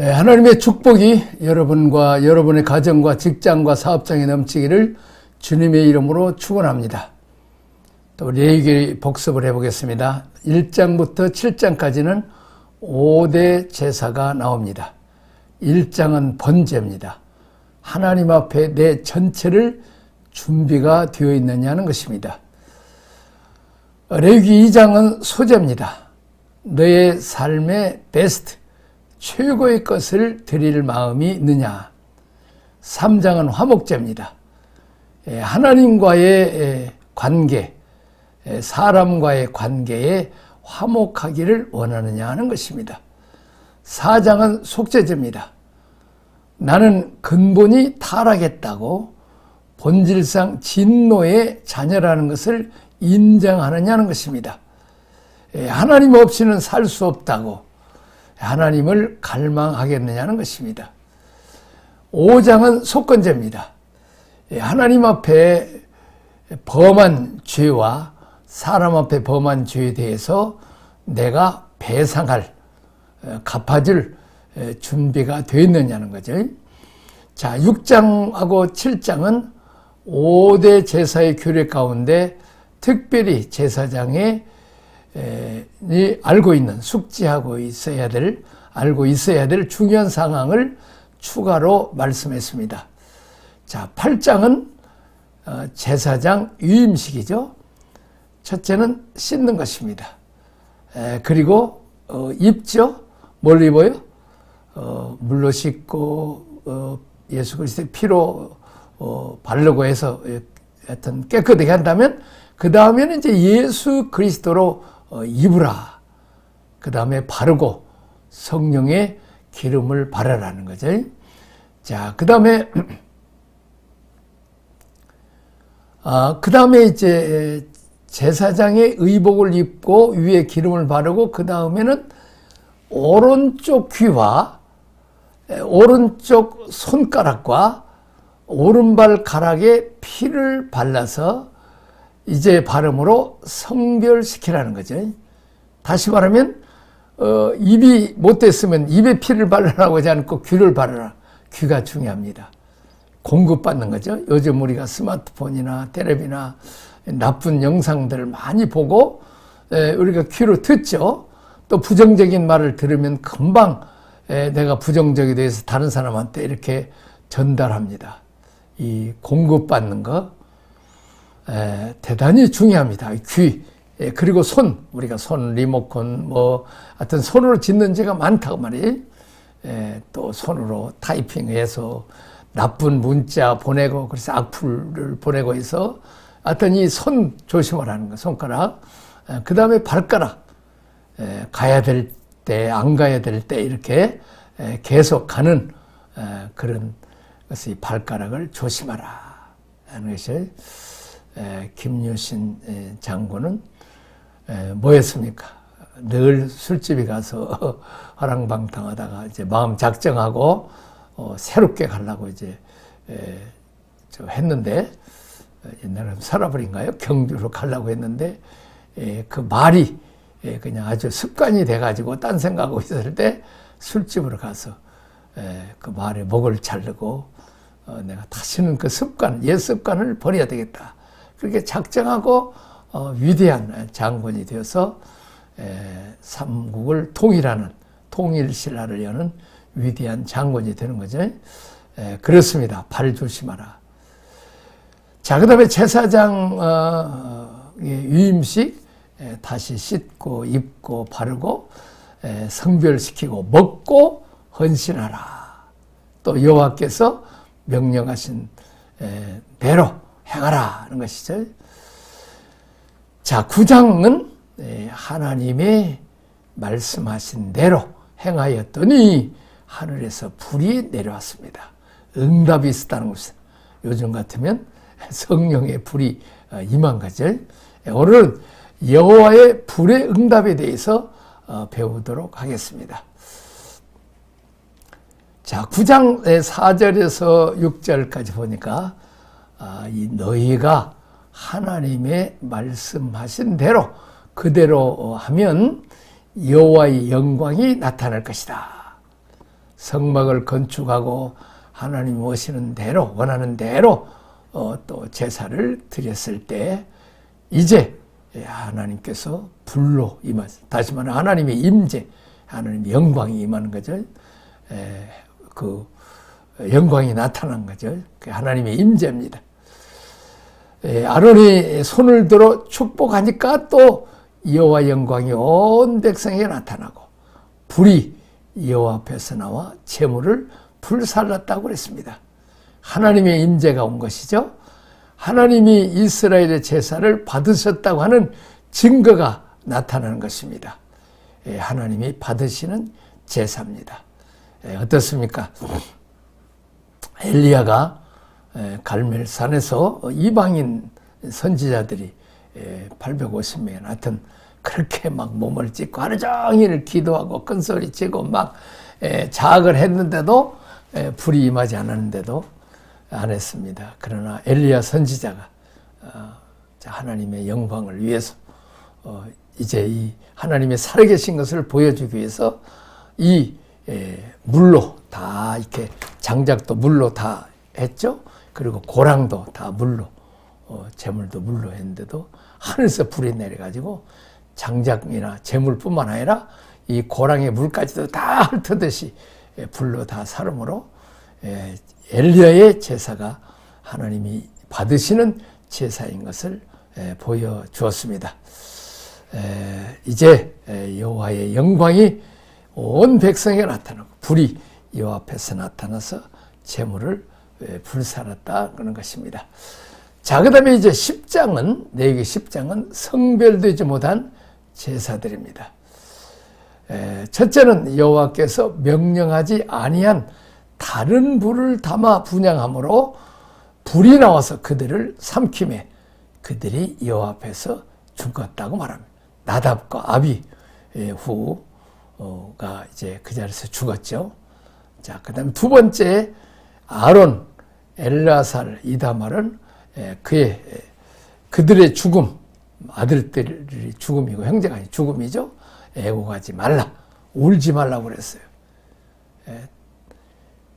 예, 하나님의 축복이 여러분과 여러분의 가정과 직장과 사업장에 넘치기를 주님의 이름으로 축원합니다. 또 레위기 복습을 해보겠습니다. 1장부터 7장까지는 5대 제사가 나옵니다. 1장은 번제입니다. 하나님 앞에 내 전체를 준비가 되어 있느냐는 것입니다. 레위기 2장은 소제입니다. 너의 삶의 베스트, 최고의 것을 드릴 마음이 있느냐. 3장은 화목제입니다. 예, 하나님과의 예, 관계, 예, 사람과의 관계에 화목하기를 원하느냐 하는 것입니다. 4장은 속죄제입니다. 나는 근본이 타락했다고 본질상 진노의 자녀라는 것을 인정하느냐는 것입니다. 하나님 없이는 살 수 없다고 하나님을 갈망하겠느냐는 것입니다. 5장은 속건제입니다. 하나님 앞에 범한 죄와 사람 앞에 범한 죄에 대해서 내가 배상할, 갚아줄 준비가 되어 있느냐는 거죠. 자, 6장하고 7장은 5대 제사의 규례 가운데 특별히 제사장의 이 알고 있는 숙지하고 있어야 될 알고 있어야 될 중요한 상황을 추가로 말씀했습니다. 자, 8장은 어, 제사장 유임식이죠. 첫째는 씻는 것입니다. 그리고 어, 입죠. 뭘 입어요? 어, 물로 씻고 예수 그리스도의 피로 바르고 해서 하여튼 깨끗하게 한다면 그 다음에는 이제 예수 그리스도로 어, 입으라. 그 다음에 바르고 성령의 기름을 바르라는 거죠. 자, 그 다음에, 아, 그 다음에 이제 제사장의 의복을 입고 위에 기름을 바르고 그 다음에는 오른쪽 귀와 오른쪽 손가락과 오른발 가락에 피를 발라서 이제 발음으로 성별시키라는 거죠. 다시 말하면 어, 입이 못됐으면 입에 피를 바르라고 하지 않고 귀를 바르라. 귀가 중요합니다. 공급받는 거죠. 요즘 우리가 스마트폰이나 텔레비나 나쁜 영상들을 많이 보고 에, 우리가 귀로 듣죠. 또 부정적인 말을 들으면 금방 에, 내가 부정적이 돼서 다른 사람한테 이렇게 전달합니다. 이 공급받는 거 에, 대단히 중요합니다. 귀 에, 그리고 손. 우리가 손 리모컨 뭐 하여튼 손으로 짓는 죄가 많다고 말이 에, 또 손으로 타이핑해서 나쁜 문자 보내고 그래서 악플을 보내고 해서 하여튼 이 손 조심하라는 거 손가락. 그 다음에 발가락. 에, 가야 될 때 안 가야 될 때 이렇게 에, 계속 가는 에, 그런 것이 발가락을 조심하라. 하는 것이 김유신 장군은 뭐였습니까? 늘 술집에 가서 화랑방탕하다가 이제 마음 작정하고 어, 새롭게 가려고 이제 저 했는데 옛날에 서라버린가요? 경주로 가려고 했는데 그 말이 그냥 아주 습관이 돼가지고 딴 생각하고 있을 때 술집으로 가서 그 말에 목을 자르고 어, 내가 다시는 그 습관, 옛 습관을 버려야 되겠다. 그렇게 작정하고 어, 위대한 장군이 되어서 에, 삼국을 통일하는 통일신라를 여는 위대한 장군이 되는 거죠. 에, 그렇습니다. 발 조심하라. 자, 그 다음에 제사장 어, 유임식 에, 다시 씻고 입고 바르고 에, 성별시키고 먹고 헌신하라. 또 여호와께서 명령하신 에, 대로 행하라 하는 것이죠. 자, 9장은 하나님의 말씀하신 대로 행하였더니 하늘에서 불이 내려왔습니다. 응답이 있었다는 것은 요즘 같으면 성령의 불이 어, 임한 거죠. 오늘은 여호와의 불의 응답에 대해서 어, 배우도록 하겠습니다. 자, 9장 4절에서 6절까지 보니까 너희가 하나님의 말씀하신 대로 그대로 하면 여호와의 영광이 나타날 것이다. 성막을 건축하고 하나님 오시는 대로 원하는 대로 어, 또 제사를 드렸을 때 이제 하나님께서 불로 임하 다시 말해 하나님의 임재 하나님의 영광이 임하는 거죠. 에, 그 영광이 나타난 거죠. 그 하나님의 임재입니다. 에, 아론이 손을 들어 축복하니까 또 여호와 영광이 온 백성에게 나타나고 불이 여호와 앞에서 나와 재물을 불살랐다고 그랬습니다. 하나님의 임재가 온 것이죠. 하나님이 이스라엘의 제사를 받으셨다고 하는 증거가 나타나는 것입니다. 예, 하나님이 받으시는 제사입니다. 예, 어떻습니까? 엘리야가 예, 갈멜산에서 이방인 선지자들이 850명 하여튼 그렇게 막 몸을 찢고 하루 종일 기도하고 큰 소리 치고 막 자학을 했는데도 불이 임하지 않았는데도 안 했습니다. 그러나 엘리야 선지자가 어, 하나님의 영광을 위해서 어, 이제 이 하나님의 살아계신 것을 보여주기 위해서 이 물로 다 이렇게 장작도 물로 다 했죠. 그리고 고랑도 다 물로 어, 재물도 물로 했는데도 하늘에서 불이 내려가지고 장작이나 재물뿐만 아니라 이 고랑의 물까지도 다 훑듯이 불로 다 사름으로 엘리야의 제사가 하나님이 받으시는 제사인 것을 보여 주었습니다. 이제 여호와의 영광이 온 백성에 나타나고 불이 여호와 앞에서 나타나서 재물을 불살았다 그런 것입니다. 자, 그 다음에 이제 10장은, 내기 10장은 성별되지 못한 제사들입니다. 첫째는 여호와께서 명령하지 아니한 다른 불을 담아 분양함으로 불이 나와서 그들을 삼킴에 그들이 여호와 앞에서 죽었다고 말합니다. 나답과 아비 후가 이제 그 자리에서 죽었죠. 자, 그다음 두 번째 아론, 엘라살, 이다말은 그의 그들의 죽음, 아들들이 죽음이고 형제가 아니 죽음이죠. 애고가지 말라, 울지 말라고 그랬어요.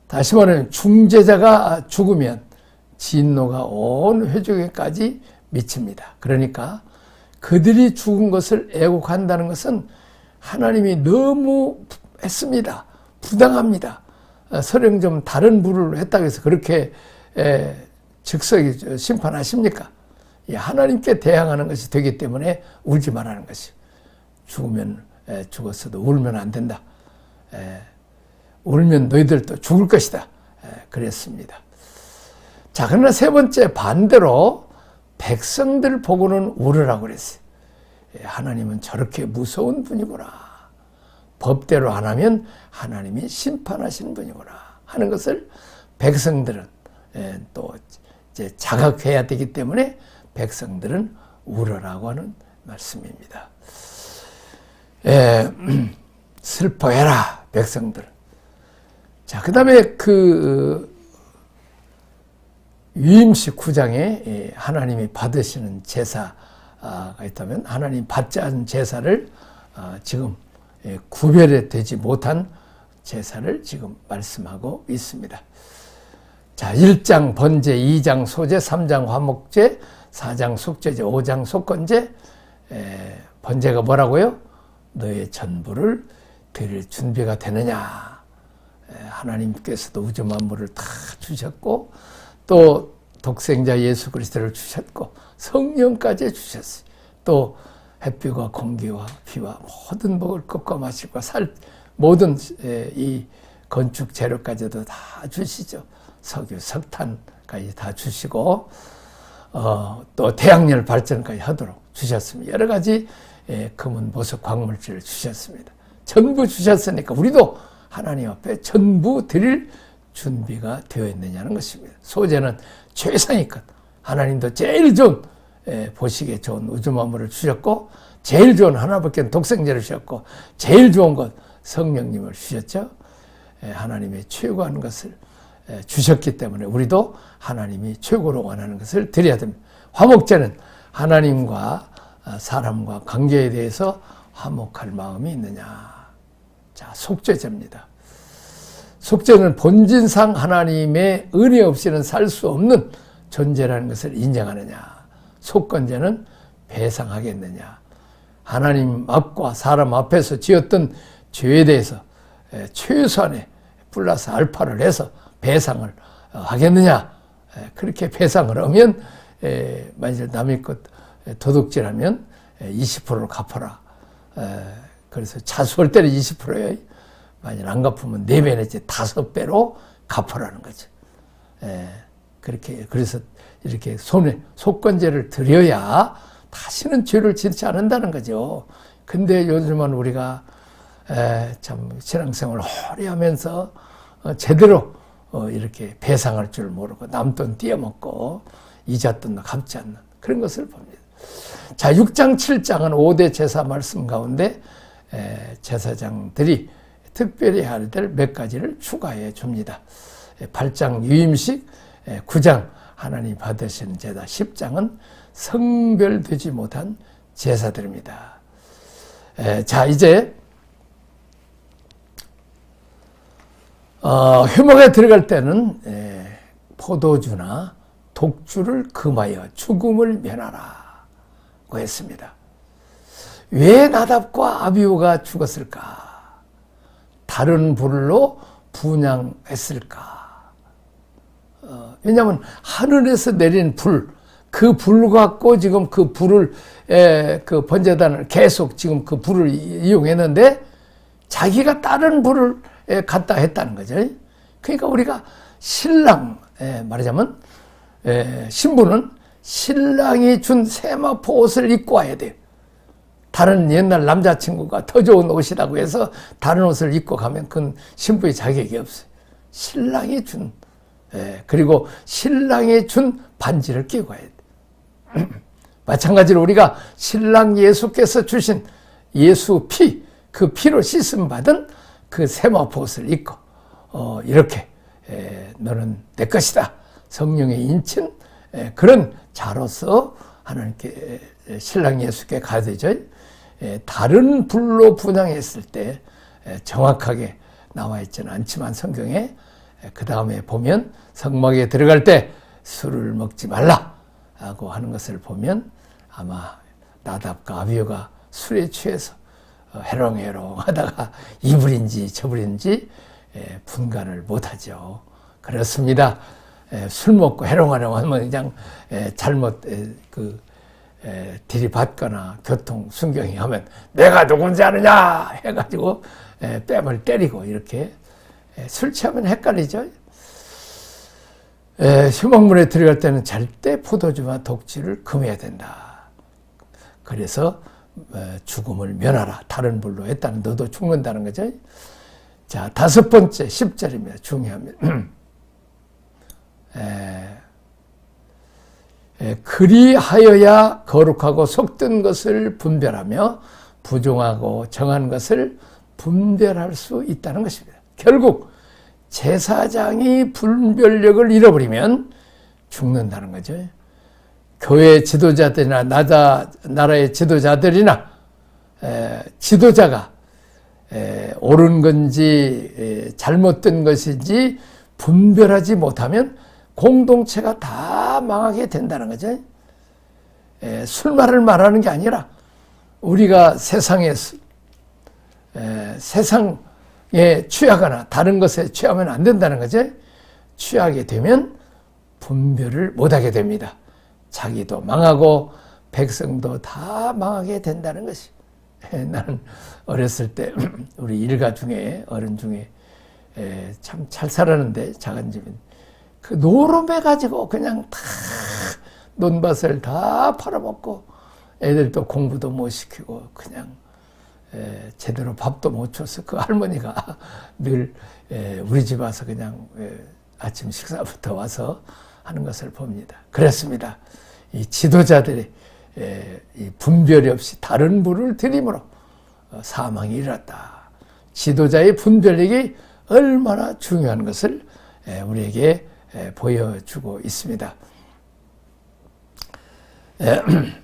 다시 말하면 중재자가 죽으면 진노가 온 회족에까지 미칩니다. 그러니까 그들이 죽은 것을 애곡한다는 것은 하나님이 너무 했습니다. 부당합니다. 설령 좀 다른 불을 했다고 해서 그렇게 즉석이 심판하십니까? 하나님께 대항하는 것이 되기 때문에 울지 말라는 것이 죽으면 죽었어도 울면 안 된다. 울면 너희들도 죽을 것이다. 그랬습니다. 자, 그러나 세 번째 반대로 백성들 보고는 울으라고 그랬어요. 하나님은 저렇게 무서운 분이구나. 법대로 안 하면 하나님이 심판하시는 분이구나. 하는 것을 백성들은 또 이제 자각해야 되기 때문에 백성들은 울어라고 하는 말씀입니다. 에, 슬퍼해라, 백성들. 자, 그 다음에 그 유임식 9장에 하나님이 받으시는 제사가 있다면 하나님 받지 않은 제사를 어, 지금 구별이 되지 못한 제사를 지금 말씀하고 있습니다. 자, 1장 번제, 2장 소제, 3장 화목제, 4장 속제제, 5장 속건제, 번제가 뭐라고요? 너의 전부를 드릴 준비가 되느냐? 하나님께서도 우주 만물을 다 주셨고 또 독생자 예수 그리스도를 주셨고 성령까지 주셨어요. 또 햇빛과 공기와 비와 모든 먹을 것과 마실 것, 살 모든 이 건축 재료까지도 다 주시죠. 석유, 석탄까지 다 주시고 어, 또 태양열 발전까지 하도록 주셨습니다. 여러 가지 금은, 보석, 광물질을 주셨습니다. 전부 주셨으니까 우리도 하나님 앞에 전부 드릴 준비가 되어 있느냐는 것입니다. 소재는 최상위권. 하나님도 제일 좋은 보시기에 좋은 우주 만물을 주셨고 제일 좋은 하나밖에 독생자를 주셨고 제일 좋은 것 성령님을 주셨죠. 하나님의 최고한 것을 주셨기 때문에 우리도 하나님이 최고로 원하는 것을 드려야 됩니다. 화목제는 하나님과 아, 사람과 관계에 대해서 화목할 마음이 있느냐. 자, 속죄제입니다. 속죄는 본진상 하나님의 은혜 없이는 살 수 없는 존재라는 것을 인정하느냐. 속건제는 배상하겠느냐. 하나님 앞과 사람 앞에서 지었던 죄에 대해서 에, 최소한의 플러스 알파를 해서 배상을 어, 하겠느냐. 에, 그렇게 배상을 하면 에, 만일 남의 것 에, 도둑질하면 20%를 갚아라. 에, 그래서 차수할 때는 20%예요. 만일 안 갚으면 4배 내지 5배로 갚으라는 거죠. 에, 그렇게 그래서 이렇게 손에 속건제를 드려야 다시는 죄를 짓지 않는다는 거죠. 근데 요즘은 우리가 에, 참 신앙생활 오래 하면서 어, 제대로 어, 이렇게 배상할 줄 모르고 남돈 띄어먹고 이자 돈 갚지 않는 그런 것을 봅니다. 자, 6장, 7장은 5대 제사 말씀 가운데 에, 제사장들이 특별히 해야 될 몇 가지를 추가해 줍니다. 8장 유임식, 9장 하나님 받으신 제사, 10장은 성별되지 못한 제사들입니다. 자, 이제 어, 회목에 들어갈 때는 에, 포도주나 독주를 금하여 죽음을 면하라고 했습니다. 왜 나답과 아비오가 죽었을까? 다른 불로 분양했을까? 어, 왜냐하면 하늘에서 내린 불, 그 불 갖고 지금 그 불을 에, 그 번제단을 계속 지금 그 불을 이용했는데 자기가 다른 불을 에, 갖다 했다는 거죠. 그러니까 우리가 신랑 에, 말하자면 에, 신부는 신랑이 준 세마포 옷을 입고 와야 돼요. 다른 옛날 남자친구가 더 좋은 옷이라고 해서 다른 옷을 입고 가면 그건 신부의 자격이 없어요. 신랑이 준, 예, 그리고 신랑이 준 반지를 끼고 가야 돼. 마찬가지로 우리가 신랑 예수께서 주신 예수 피, 그 피로 씻음 받은 그 세마포옷을 입고, 어, 이렇게, 에, 너는 내 것이다. 성령의 인친, 에, 그런 자로서 하나님께, 신랑 예수께 가되죠. 다른 불로 분양했을 때 정확하게 나와 있지는 않지만 성경에 그 다음에 보면 성막에 들어갈 때 술을 먹지 말라라고 하는 것을 보면 아마 나답과 아비오가 술에 취해서 어, 해롱해롱 하다가 이불인지 저불인지 분간을 못하죠. 그렇습니다. 술 먹고 해롱해롱 하면 그냥 잘못 그 에, 들이받거나 교통 순경이 하면 내가 누군지 아느냐 해가지고 에, 뺨을 때리고 이렇게 에, 술 취하면 헷갈리죠. 에, 휴목문에 들어갈 때는 절대 포도주와 독주를 금해야 된다. 그래서 에, 죽음을 면하라. 다른 불로 했다는 너도 죽는다는 거죠. 자 다섯 번째 10절입니다. 중요합니다. 에, 그리하여야 거룩하고 속든 것을 분별하며 부종하고 정한 것을 분별할 수 있다는 것입니다. 결국 제사장이 분별력을 잃어버리면 죽는다는 거죠. 교회 지도자들이나 나자, 나라의 지도자들이나 에, 지도자가 에, 옳은 건지 에, 잘못된 것인지 분별하지 못하면 공동체가 다 망하게 된다는 거죠. 에, 술말을 말하는 게 아니라 우리가 세상에 에, 세상에 취하거나 다른 것에 취하면 안 된다는 거죠. 취하게 되면 분별을 못하게 됩니다. 자기도 망하고 백성도 다 망하게 된다는 것이. 나는 어렸을 때 우리 일가 중에 어른 중에 참 잘 살았는데 작은 집인 그 노름해 가지고 그냥 다 논밭을 다 팔아먹고 애들도 공부도 못 시키고 그냥 에, 제대로 밥도 못 줬어. 그 할머니가 늘 에, 우리 집 와서 그냥 에, 아침 식사부터 와서 하는 것을 봅니다. 그렇습니다. 이 지도자들이 이 분별이 없이 다른 부를 들임으로 어, 사망이 일어났다. 지도자의 분별력이 얼마나 중요한 것을 우리에게 보여주고 있습니다.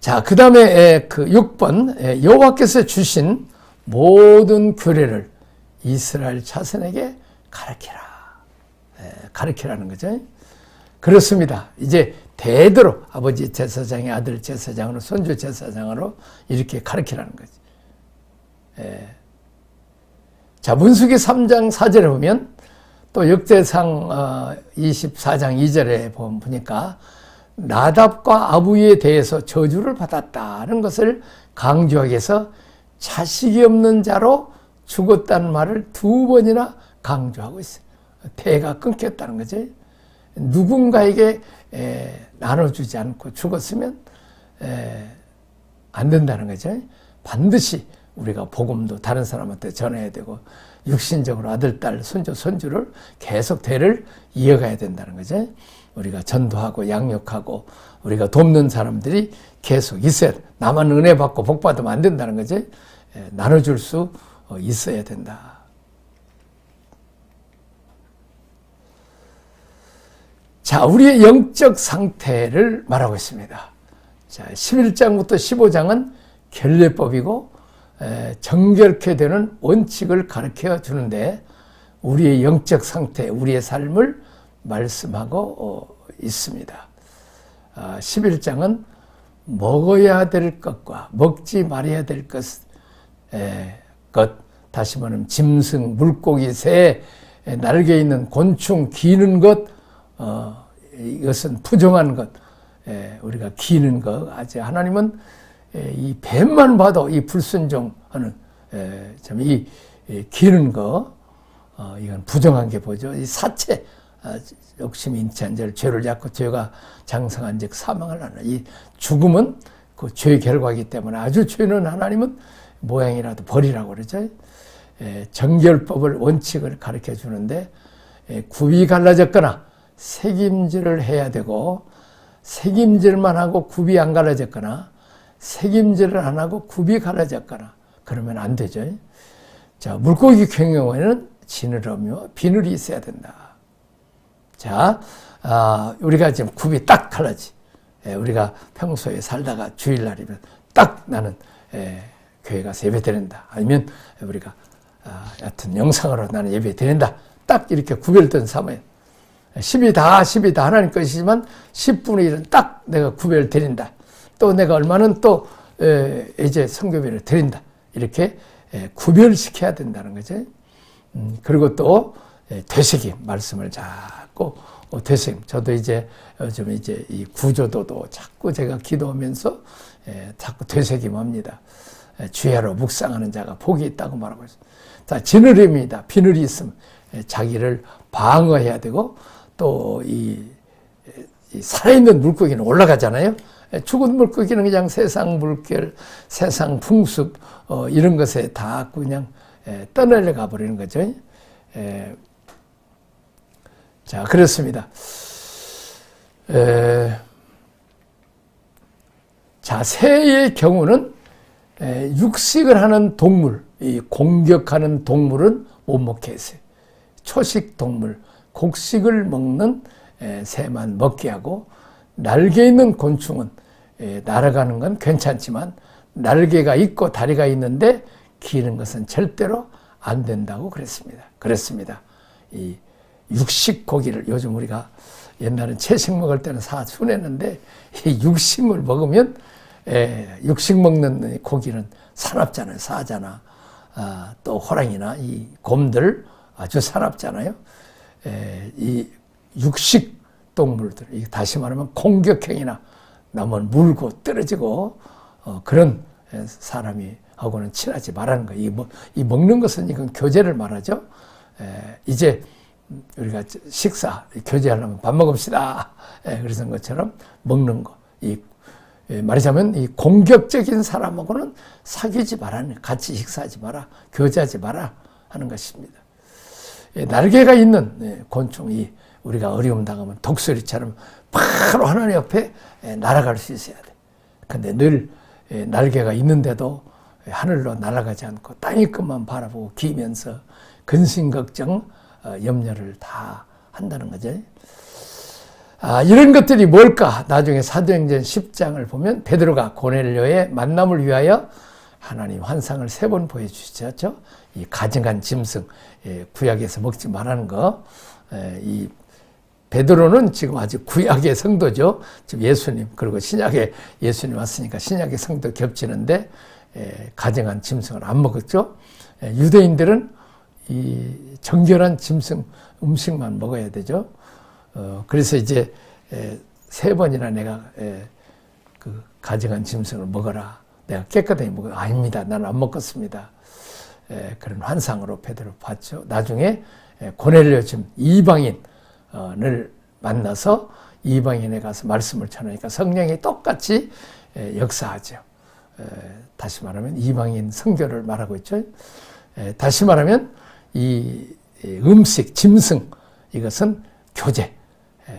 자, 그 다음에 그 6번 여호와께서 주신 모든 규례를 이스라엘 자손에게 가르치라. 예, 가르치라는 거죠. 그렇습니다. 이제 대대로 아버지 제사장의 아들 제사장으로 손주 제사장으로 이렇게 가르치라는 거지. 예. 자, 문수기 3장 4절에 보면 또 역대상 24장 어, 2절에 보니까 나답과 아부에 대해서 저주를 받았다는 것을 강조하기 위해서 자식이 없는 자로 죽었다는 말을 두 번이나 강조하고 있어요. 태가 끊겼다는 거죠. 누군가에게 에, 나눠주지 않고 죽었으면 에, 안 된다는 거죠. 반드시 우리가 복음도 다른 사람한테 전해야 되고 육신적으로 아들, 딸, 손주, 손주를 계속 대를 이어가야 된다는 거죠. 우리가 전도하고 양육하고 우리가 돕는 사람들이 계속 있어야 돼. 나만 은혜 받고 복 받으면 안 된다는. 예, 나눠줄 수 어, 있어야 된다. 자, 우리의 영적 상태를 말하고 있습니다. 자, 11장부터 15장은 결례법이고 정결케 되는 원칙을 가르쳐 주는데 우리의 영적 상태, 우리의 삶을 말씀하고 어, 있습니다. 11장은 아, 먹어야 될 것과 먹지 말아야 될 것, 것 다시 말하면 짐승, 물고기, 새, 날개 있는 곤충, 기는 것, 어, 이것은 부정한 것, 우리가 기는 것, 아직 하나님은 이 뱀만 봐도 이 불순종하는 참이 기는 거, 어, 이건 부정한 게 보죠. 이 사체, 아, 욕심 인치한 자를 죄를 잡고 죄가 장성한 즉 사망을 하는 이 죽음은 그 죄의 결과이기 때문에 아주 죄는 하나님은 모양이라도 버리라고 그러죠. 에, 정결법을 원칙을 가르쳐 주는데 에, 굽이 갈라졌거나 색임질을 해야 되고 색임질만 하고 굽이 안 갈라졌거나 색임질을 안 하고 굽이 갈라졌거나 그러면 안 되죠. 자 물고기 경영에는 지느러미와 비늘이 있어야 된다. 자, 아, 우리가 지금 굽이 딱 갈라지. 예, 우리가 평소에 살다가 주일날이면 딱 나는 예, 교회 가서 예배 드린다. 아니면 우리가 아, 여튼 영상으로 나는 예배 드린다. 딱 이렇게 구별된 사모예요. 10이 다, 10이 다 하나님 것이지만 10분의 1은 딱 내가 구별 드린다. 또 내가 얼마는 또 에, 이제 성교비를 드린다. 이렇게 에, 구별시켜야 된다는 거죠. 음, 그리고 또 에, 되새김 말씀을 잘 자꾸 어, 되심. 저도 이제 요즘 이제 이 구조도도 자꾸 제가 기도하면서 예, 자꾸 되새김합니다. 예, 주야로 묵상하는 자가 복이 있다고 말하고 있습니다. 자, 지느림이다. 비늘이 있으면 예, 자기를 방어해야 되고 또이 이 살아있는 물고기는 올라가잖아요. 죽은 물고기는 그냥 세상 물결, 세상 풍습 어, 이런 것에 다 그냥 떠내려가 버리는 거죠. 자, 그렇습니다. 에, 자, 새의 경우는 에, 육식을 하는 동물, 이 공격하는 동물은 못 먹게 했어요. 초식 동물, 곡식을 먹는 에, 새만 먹게 하고 날개 있는 곤충은 에, 날아가는 건 괜찮지만 날개가 있고 다리가 있는데 기는 것은 절대로 안 된다고 그랬습니다. 그랬습니다. 이 육식 고기를 요즘 우리가 옛날엔 채식 먹을 때는 사 순했는데 이 육식을 먹으면 에, 육식 먹는 고기는 사납잖아요. 사잖아. 아, 또 호랑이나 이 곰들 아주 사납잖아요. 에, 이 육식 동물들, 다시 말하면 공격행위나 남을 물고 떨어지고 어, 그런 사람이 하고는 친하지 말라는 거예요. 이, 먹는 것은 이건 교제를 말하죠. 에, 이제 우리가 식사 교제하려면 밥 먹읍시다. 예, 그래서 것처럼 먹는 거. 이 예, 말하자면 이 공격적인 사람하고는 사귀지 마라. 같이 식사하지 마라. 교제하지 마라 하는 것입니다. 예, 날개가 있는 예, 곤충이 우리가 어려움 당하면 독수리처럼 바로 하나님 옆에 예, 날아갈 수 있어야 돼. 근데 늘 예, 날개가 있는데도 하늘로 날아가지 않고 땅의 끝만 바라보고 기면서 근심 걱정 어, 염려를 다 한다는 거죠. 아, 이런 것들이 뭘까? 나중에 사도행전 10장을 보면 베드로가 고넬료의 만남을 위하여 하나님 환상을 세 번 보여주셨죠. 이 가증한 짐승, 예, 구약에서 먹지 말라는 거. 예, 이 베드로는 지금 아직 구약의 성도죠. 지금 예수님 그리고 신약에 예수님 왔으니까 신약의 성도 겹치는데 예, 가증한 짐승을 안 먹었죠. 예, 유대인들은 이 정결한 짐승 음식만 먹어야 되죠. 어, 그래서 이제 에, 세 번이나 내가 에, 그 가증한 짐승을 먹어라. 내가 깨끗하게 먹어. 아닙니다. 나는 안 먹겠습니다. 에, 그런 환상으로 베드로 봤죠. 나중에 에, 고넬료 좀 이방인을 만나서 이방인에 가서 말씀을 전하니까 성령이 똑같이 에, 역사하죠. 에, 다시 말하면 이방인 성교를 말하고 있죠. 에, 다시 말하면 이 음식, 짐승 이것은 교제.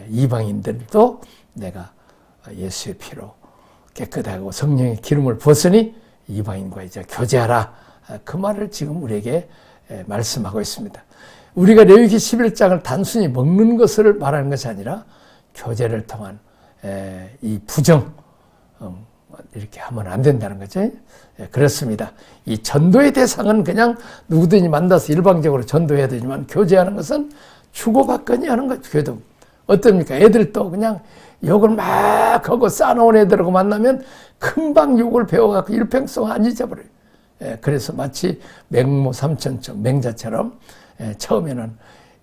이방인들도 내가 예수의 피로 깨끗하고 성령의 기름을 벗으니 이방인과 이제 교제하라. 그 말을 지금 우리에게 말씀하고 있습니다. 우리가 레위기 11장을 단순히 먹는 것을 말하는 것이 아니라 교제를 통한 이 부정 음, 이렇게 하면 안 된다는 거죠. 그렇습니다. 이 전도의 대상은 그냥 누구든지 만나서 일방적으로 전도해야 되지만 교제하는 것은 주고받거니 하는 거죠. 교도 어떻습니까? 애들도 그냥 욕을 막 하고 싸놓은 애들하고 만나면 금방 욕을 배워갖고 일평생 안 잊어버려요. 예, 그래서 마치 맹모 삼천청 맹자처럼 예, 처음에는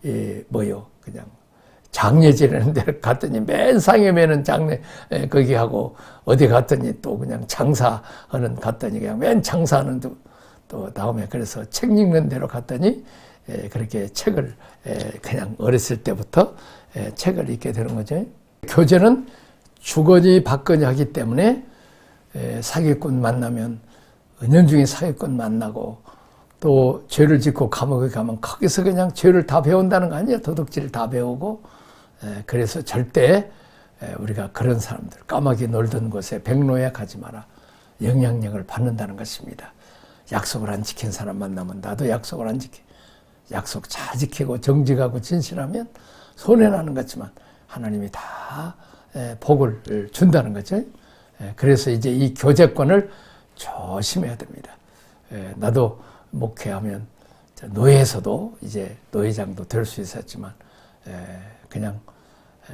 이 뭐요 그냥 장례 지내는 데 갔더니 맨 상에 매는 장례 예, 거기 하고 어디 갔더니 또 그냥 장사하는 갔더니 그냥 맨 장사하는 또, 또 다음에 그래서 책 읽는 데로 갔더니 예, 그렇게 책을 예, 그냥 어렸을 때부터 예, 책을 읽게 되는 거죠. 교제는 주거니 받거니 하기 때문에 사기꾼 만나면 은연중에 사기꾼 만나고 또 죄를 짓고 감옥에 가면 거기서 그냥 죄를 다 배운다는 거 아니에요. 도둑질을 다 배우고 그래서 절대 우리가 그런 사람들 까마귀 놀던 곳에 백로에 가지 마라. 영향력을 받는다는 것입니다. 약속을 안 지킨 사람 만나면 나도 약속을 안 지키. 약속 잘 지키고 정직하고 진실하면 손해나는 것지만 하나님이 다 복을 준다는 거죠. 그래서 이제 이 교제권을 조심해야 됩니다. 나도 목회하면 노예에서도 이제 노예장도 될 수 있었지만 그냥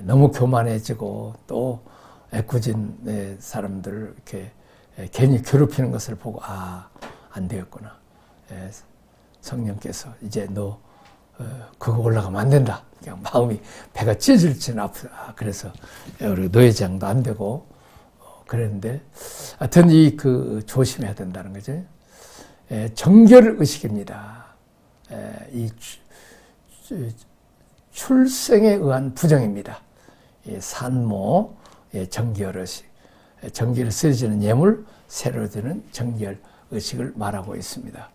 너무 교만해지고 또 애꿎은 사람들을 이렇게 괜히 괴롭히는 것을 보고 아 안 되었구나. 성령께서 이제 너 어, 그거 올라가면 안 된다. 그냥 마음이 배가 찢어질지는 아프다. 그래서 우리 노예장도 안 되고 어, 그랬는데 하여튼 이 그 조심해야 된다는 거죠. 에, 정결 의식입니다. 에, 이 주, 출생에 의한 부정입니다. 이 산모 예, 정결 의식, 정결을 쓰여지는 예물, 새로 드는 정결 의식을 말하고 있습니다.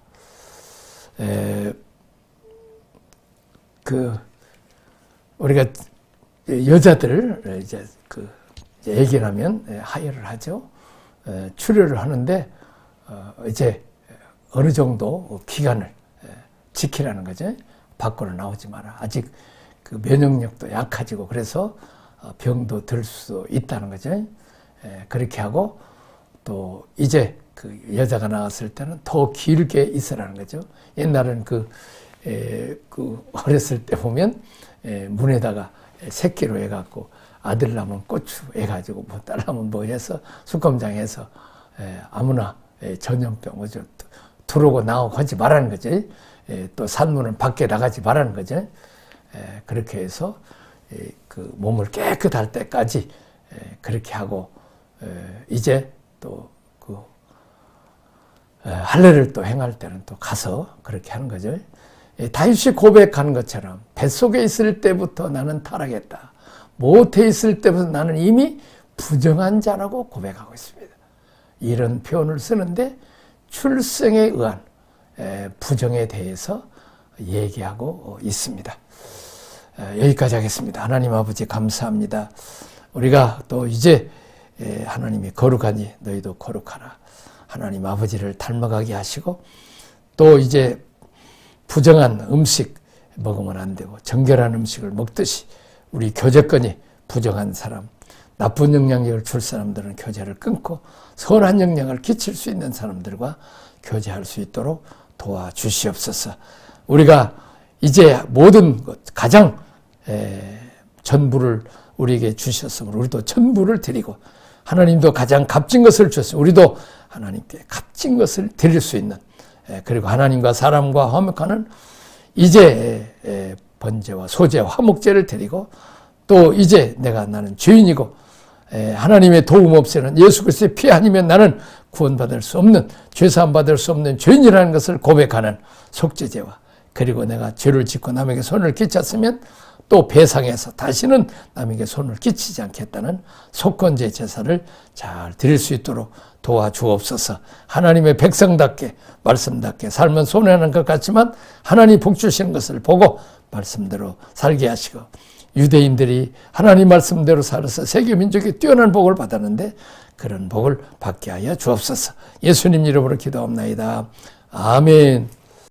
에, 그 우리가 여자들 이제 그 얘기를 하면 하혈을 하죠. 출혈을 하는데 어, 이제 어느 정도 기간을 지키라는 거죠. 밖으로 나오지 마라. 아직 그 면역력도 약해지고 그래서 어, 병도 들수 있다는 거죠. 그렇게 하고 또 이제 그 여자가 나왔을 때는 더 길게 있으라는 거죠. 옛날은 그, 에, 그 어렸을 때 보면 에, 문에다가 새끼로 해갖고 아들 낳으면 고추 해가지고 뭐딸 낳으면 뭐 해서 수검장에서 에, 아무나 에, 전염병 어쩌 들어오고 나오고 하지 말라는 거지. 에, 또 산문은 밖에 나가지 말라는 거지. 에, 그렇게 해서 에, 그 몸을 깨끗할 때까지 에, 그렇게 하고 에, 이제 또 할례를 또 행할 때는 또 가서 그렇게 하는 거죠. 다윗이 고백하는 것처럼 뱃속에 있을 때부터 나는 타락했다. 못해 있을 때부터 나는 이미 부정한 자라고 고백하고 있습니다. 이런 표현을 쓰는데 출생에 의한 부정에 대해서 얘기하고 있습니다. 여기까지 하겠습니다. 하나님 아버지 감사합니다. 우리가 또 이제 하나님이 거룩하니 너희도 거룩하라. 하나님 아버지를 닮아가게 하시고 또 이제 부정한 음식 먹으면 안 되고 정결한 음식을 먹듯이 우리 교제권이 부정한 사람 나쁜 영향력을 줄 사람들은 교제를 끊고 선한 영향을 끼칠 수 있는 사람들과 교제할 수 있도록 도와주시옵소서. 우리가 이제 모든 것 가장 에, 전부를 우리에게 주셨으므로 우리도 전부를 드리고 하나님도 가장 값진 것을 주셨으니 우리도 하나님께 값진 것을 드릴 수 있는 에, 그리고 하나님과 사람과 화목하는 이제 에, 번제와 소제와 화목제를 드리고 또 이제 내가 나는 죄인이고 에, 하나님의 도움 없이는 예수 그리스도의 피 아니면 나는 구원받을 수 없는 죄사함 받을 수 없는 죄인이라는 것을 고백하는 속죄제와 그리고 내가 죄를 짓고 남에게 손을 끼쳤으면 또 배상해서 다시는 남에게 손을 끼치지 않겠다는 속건제 제사를 잘 드릴 수 있도록 도와주옵소서. 하나님의 백성답게 말씀답게 삶은 손해하는 것 같지만 하나님 복 주시는 것을 보고 말씀대로 살게 하시고 유대인들이 하나님 말씀대로 살아서 세계 민족이 뛰어난 복을 받았는데 그런 복을 받게 하여 주옵소서. 예수님 이름으로 기도합나이다. 아멘.